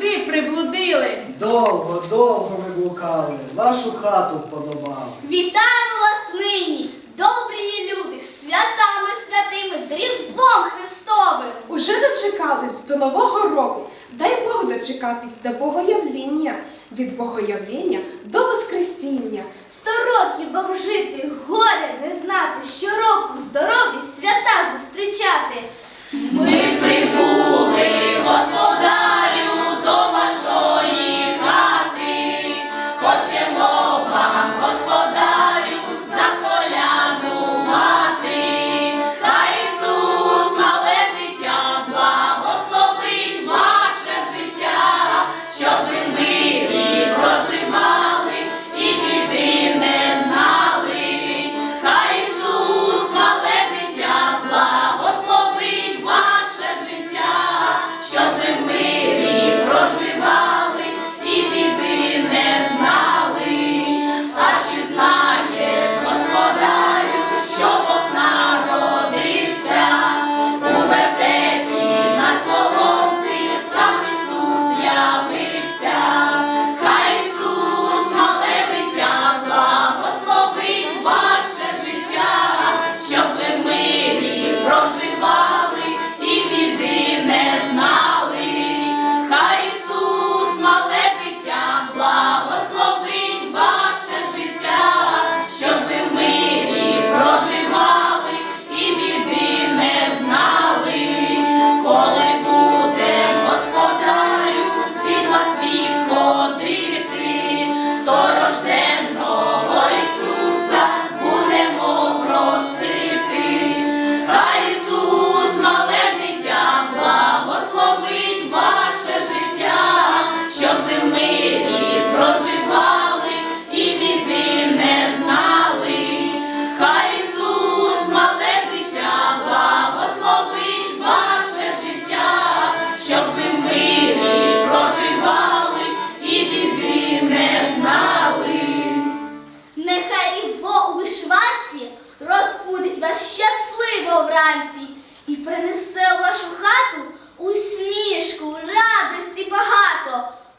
куди приблудили? Довго, довго ми блукали, вашу хату вподобали. Вітаємо вас нині, добрі люди, святами святими, з Різдвом Христовим! Уже дочекались до Нового року. Дай Бог дочекатись до Богоявління, від Богоявління до Воскресіння. Сторон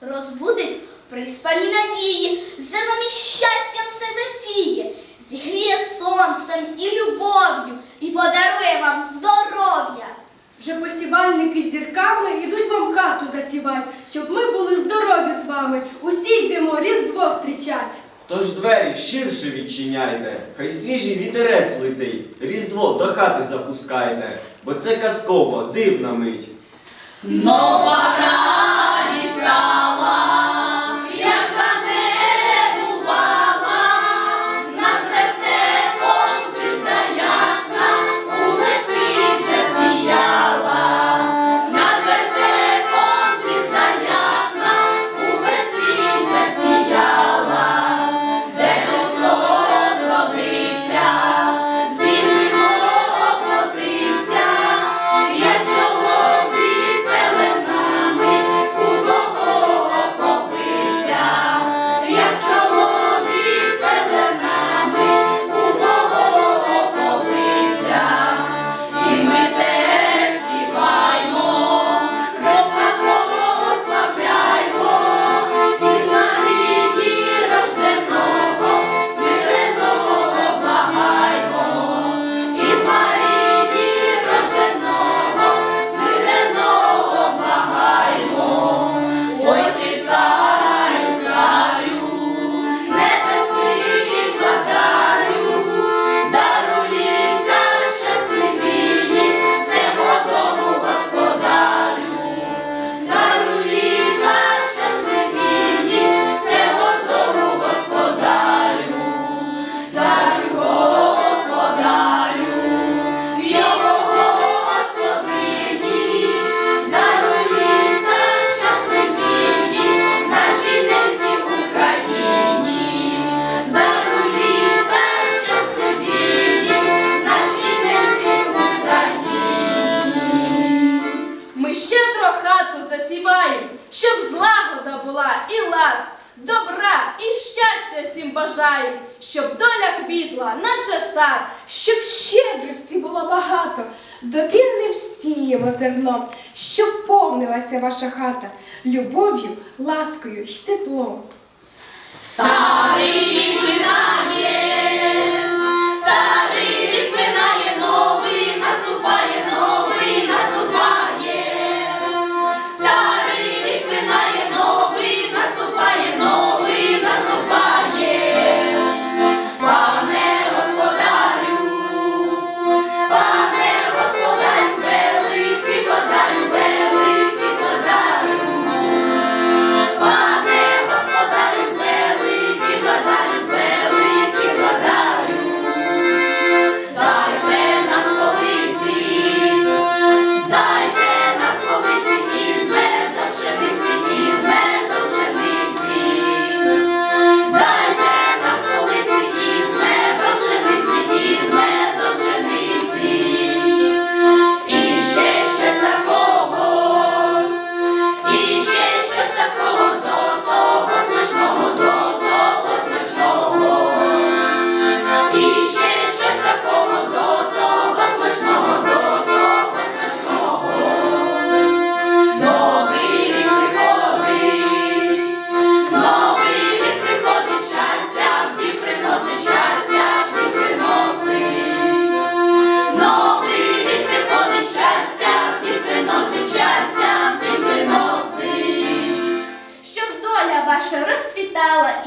розбудить при спані надії, зерном і щастям все засіє, зігріє сонцем і любов'ю і подарує вам здоров'я. Вже посівальники з зірками ідуть вам хату засівать, щоб ми були здорові з вами. Усі йдемо різдво зустрічать. Тож двері ширше відчиняйте, хай свіжий вітерець летить, різдво до хати запускайте, бо це казкова, дивна мить. Нова радість всім бажаю, щоб доля квітла, наче сад. Щоб щедрості було багато, добірним сіємо зерном, щоб повнилася ваша хата любов'ю, ласкою й теплом. Старий відминає,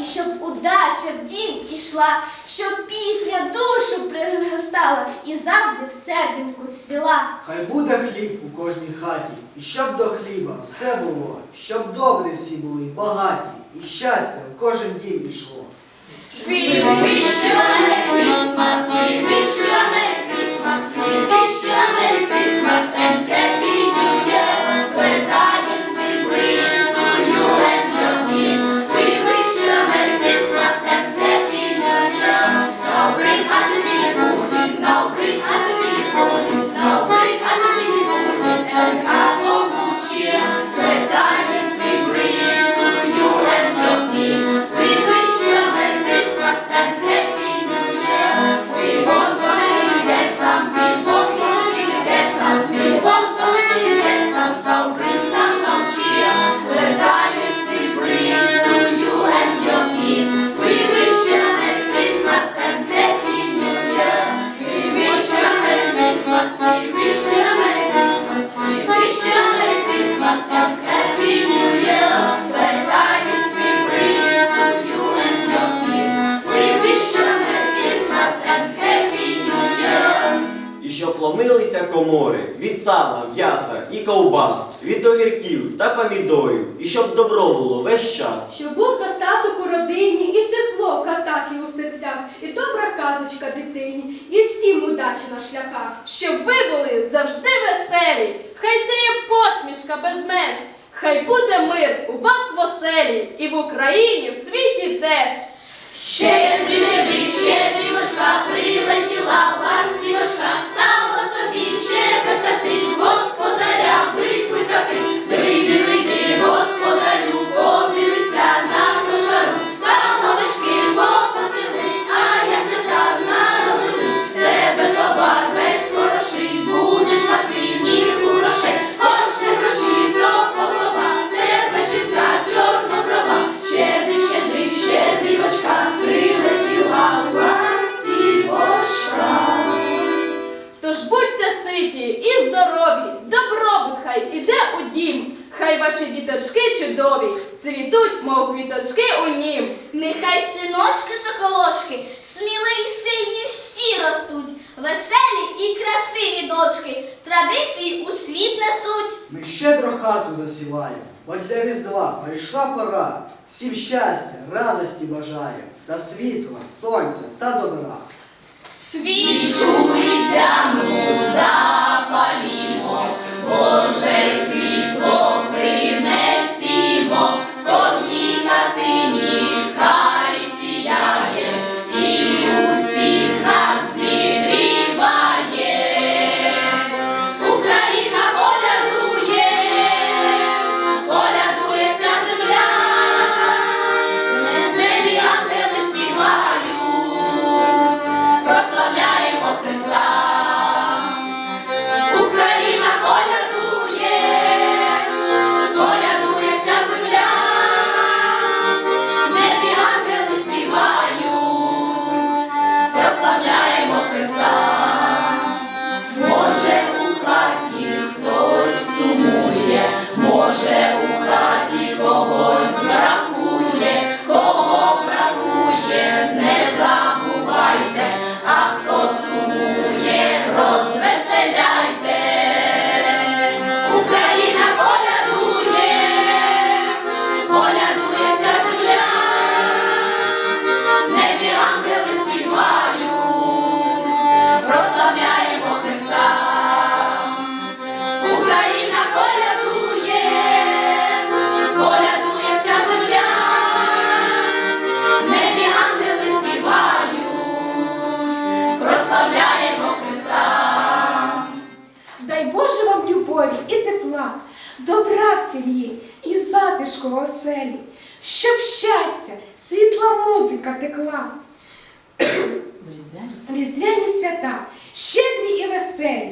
і щоб удача в дім ішла, щоб пісня душу пригортала і завжди в серденьку цвіла. Хай буде хліб у кожній хаті, і щоб до хліба все було, щоб добрі всі були, багаті, і щастя в кожен дім ішло. We ломилися комори від сала, м'яса і ковбас, від огірків та помідорів, і щоб добро було весь час. Щоб був достаток у родині, і тепло в хатах і у серцях, і добра казочка дитині, і всім удачі на шляхах. Щоб ви були завжди веселі, хай сіє посмішка без меж, хай буде мир у вас в оселі і в Україні, в світі теж. Щедрі, щедрі, щедрівочка, прилетіла ластівочка, стала собі щебетати, господаря хай іде у дім, хай ваші діточки чудові, цвітуть, мов квіточки у нім. Нехай синочки соколочки, сміливі сильні всі ростуть, веселі і красиві дочки, традиції у світ несуть. Ми щедро хату засіваємо, бо для Різдва прийшла пора. Всім щастя, радості бажаємо, та світла, сонця та добра. Свічу різдвяну запалімо, музика текла. Різдвяні свята, щедрі і веселі,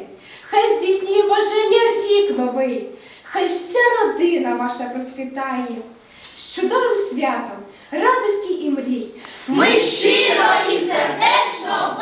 хай здійснює бажання рік новий, хай вся родина ваша процвітає. З чудовим святом, радості і мрій. Ми щиро і сердечно